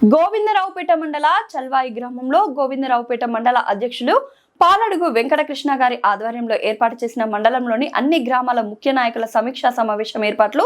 గోవిందరావుపేట మండల చల్వాయి గ్రామంలో గోవిందరావుపేట మండల అధ్యక్షులు పాలడుగు వెంకటకృష్ణ గారి ఆధ్వర్యంలో ఏర్పాటు చేసిన మండలంలోని అన్ని గ్రామాల ముఖ్య నాయకుల సమీక్షా సమావేశం ఏర్పాట్లు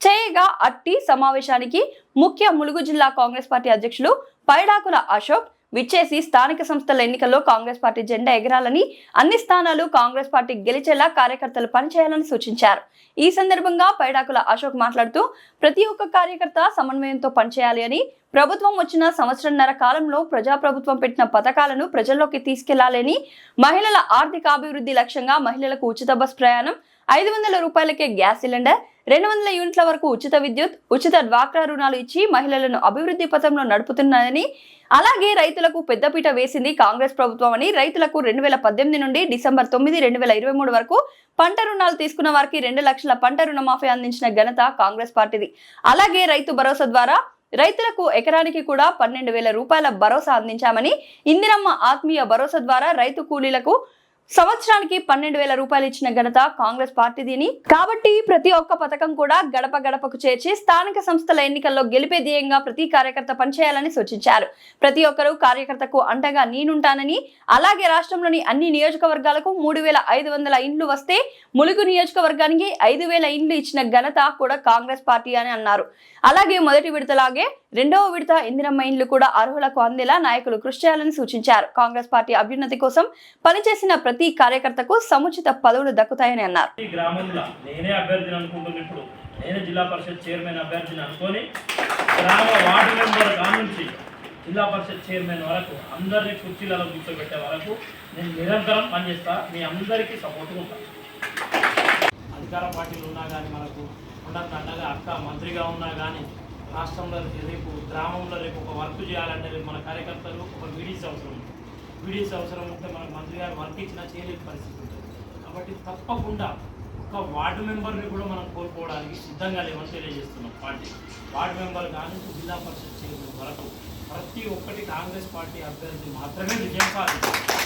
చేయగా అట్టి సమావేశానికి ముఖ్య ములుగు జిల్లా కాంగ్రెస్ పార్టీ అధ్యక్షులు పైడాకుల అశోక్ విచ్చేసి స్థానిక సంస్థల ఎన్నికల్లో కాంగ్రెస్ పార్టీ జెండా ఎగరాలని అన్ని స్థానాలు కాంగ్రెస్ పార్టీ గెలిచేలా కార్యకర్తలు పనిచేయాలని సూచించారు. ఈ సందర్భంగా పైడాకుల అశోక్ మాట్లాడుతూ ప్రతి ఒక్క కార్యకర్త సమన్వయంతో పనిచేయాలి అని ప్రభుత్వం వచ్చిన సంవత్సరంన్నర కాలంలో ప్రజాప్రభుత్వం పెట్టిన పథకాలను ప్రజల్లోకి తీసుకెళ్ళాలని మహిళల ఆర్థిక అభివృద్ధి లక్ష్యంగా మహిళలకు ఉచిత బస్ ప్రయాణం ఐదు వందల రూపాయలకే గ్యాస్ సిలిండర్ రెండు వందల యూనిట్ల వరకు ఉచిత విద్యుత్ ఉచిత డ్వాక్రా రుణాలు ఇచ్చి మహిళలను అభివృద్ధి పథంలో నడుపుతున్నారని అలాగే రైతులకు పెద్దపీట వేసింది కాంగ్రెస్ ప్రభుత్వం అని రైతులకు రెండు వేల పద్దెనిమిది నుండి డిసెంబర్ తొమ్మిది రెండు వేల ఇరవై మూడు వరకు పంట రుణాలు తీసుకున్న వారికి రెండు లక్షల పంట రుణమాఫీ అందించిన ఘనత కాంగ్రెస్ పార్టీది. అలాగే రైతు భరోసా ద్వారా రైతులకు ఎకరానికి కూడా పన్నెండు వేల రూపాయల భరోసా అందించామని ఇందిరమ్మ ఆత్మీయ భరోసా ద్వారా రైతు కూలీలకు సంవత్సరానికి పన్నెండు వేల రూపాయలు ఇచ్చిన ఘనత కాంగ్రెస్ పార్టీదిని కాబట్టి ప్రతి ఒక్క పథకం కూడా గడప గడపకు చేర్చి స్థానిక సంస్థల ఎన్నికల్లో గెలిపే ధ్యేయంగా ప్రతి కార్యకర్త పనిచేయాలని సూచించారు. ప్రతి ఒక్కరూ కార్యకర్తకు అండగా నేనుంటానని అలాగే రాష్ట్రంలోని అన్ని నియోజకవర్గాలకు మూడు వేల ఐదు వందల ఇండ్లు వస్తే ములుగు నియోజకవర్గానికి ఐదు వేల ఇండ్లు ఇచ్చిన ఘనత కూడా కాంగ్రెస్ పార్టీ అని అన్నారు. అలాగే మొదటి విడతలాగే రెండవ విడత ఇందిరమ్మ ఇండ్లు కూడా అర్హులకు అందేలా నాయకులు కృషి చేయాలని సూచించారు. కాంగ్రెస్ పార్టీ అభ్యున్నతి కోసం పనిచేసిన ప్రతి ప్రతి కార్యకర్తకు సముచిత పదవులు దక్కుతాయని అన్నారు. ఈ గ్రామంలో నేనే అభ్యర్థిని అనుకుంటున్నాను ఇప్పుడు నేనే జిల్లా పరిషత్ చైర్మన్ అభ్యర్థిని అనుకొని గ్రామ వార్డు మెంబర్ నుంచి జిల్లా పరిషత్ చైర్మన్ వరకు అందరినీ కుర్చీలలో కూర్చోబెట్టే వరకు నేను నిరంతరం పనిచేస్తా మీ అందరికీ సపోర్ట్గా ఉంటాను అధికార పార్టీలు ఉన్నా కానీ మనకు ఉండకు అండగా అక్క మంత్రిగా ఉన్నా కానీ రాష్ట్రంలో రేపు గ్రామంలో రేపు ఒక వర్క్ చేయాలంటే రేపు మన కార్యకర్తలు ఒక మీడియా అవసరం. వీడియోస్ అవసరం ఉంటే మనకు మంత్రి గారు వర్క్ ఇచ్చినా చేయలేని పరిస్థితి ఉంటుంది. కాబట్టి తప్పకుండా ఒక వార్డు మెంబర్ని కూడా మనం కోరుకోవడానికి సిద్ధంగా లేవని తెలియజేస్తున్నాం పార్టీ. వార్డు మెంబర్ కానీ జిల్లా పరిషత్ చైర్మన్ వరకు ప్రతి ఒక్కటి కాంగ్రెస్ పార్టీ అభ్యర్థి మాత్రమే విజయం సాధించారు